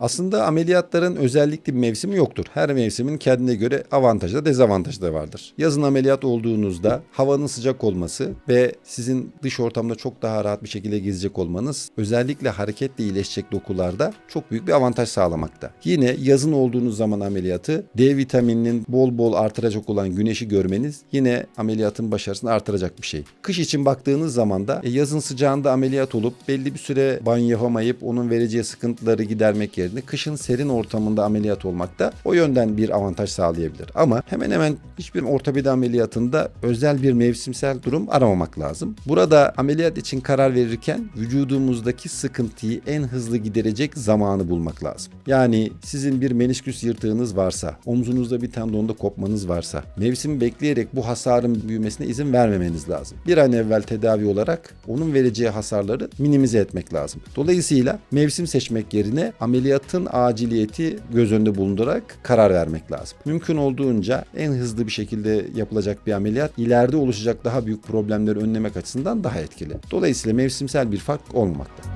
Aslında ameliyatların özellikle bir mevsimi yoktur. Her mevsimin kendine göre avantajı da dezavantajı da vardır. Yazın ameliyat olduğunuzda havanın sıcak olması ve sizin dış ortamda çok daha rahat bir şekilde gezecek olmanız özellikle hareketle iyileşecek dokularda çok büyük bir avantaj sağlamakta. Yine yazın olduğunuz zaman ameliyatı D vitamininin bol bol artıracak olan güneşi görmeniz yine ameliyatın başarısını artıracak bir şey. Kış için baktığınız zaman da e, yazın sıcağında ameliyat olup belli bir süre banyo yapamayıp onun vereceği sıkıntıları gidermek yerine kışın serin ortamında ameliyat olmak da o yönden bir avantaj sağlayabilir. Ama hemen hemen hiçbir ortopedi ameliyatında özel bir mevsimsel durum aramamak lazım. Burada ameliyat için karar verirken vücudumuzdaki sıkıntıyı en hızlı giderecek zamanı bulmak lazım. Yani sizin bir menisküs yırtığınız varsa, omzunuzda bir tendonda kopmanız varsa, mevsimi bekleyerek bu hasarın büyümesine izin vermemeniz lazım. Bir an evvel tedavi olarak onun vereceği hasarları minimize etmek lazım. Dolayısıyla mevsim seçmek yerine ameliyatın aciliyeti göz önünde bulundurarak karar vermek lazım. Mümkün olduğunca en hızlı bir şekilde yapılacak bir ameliyat ileride oluşacak daha büyük problemleri önlemek açısından daha etkili. Dolayısıyla mevsimsel bir fark olmamakta.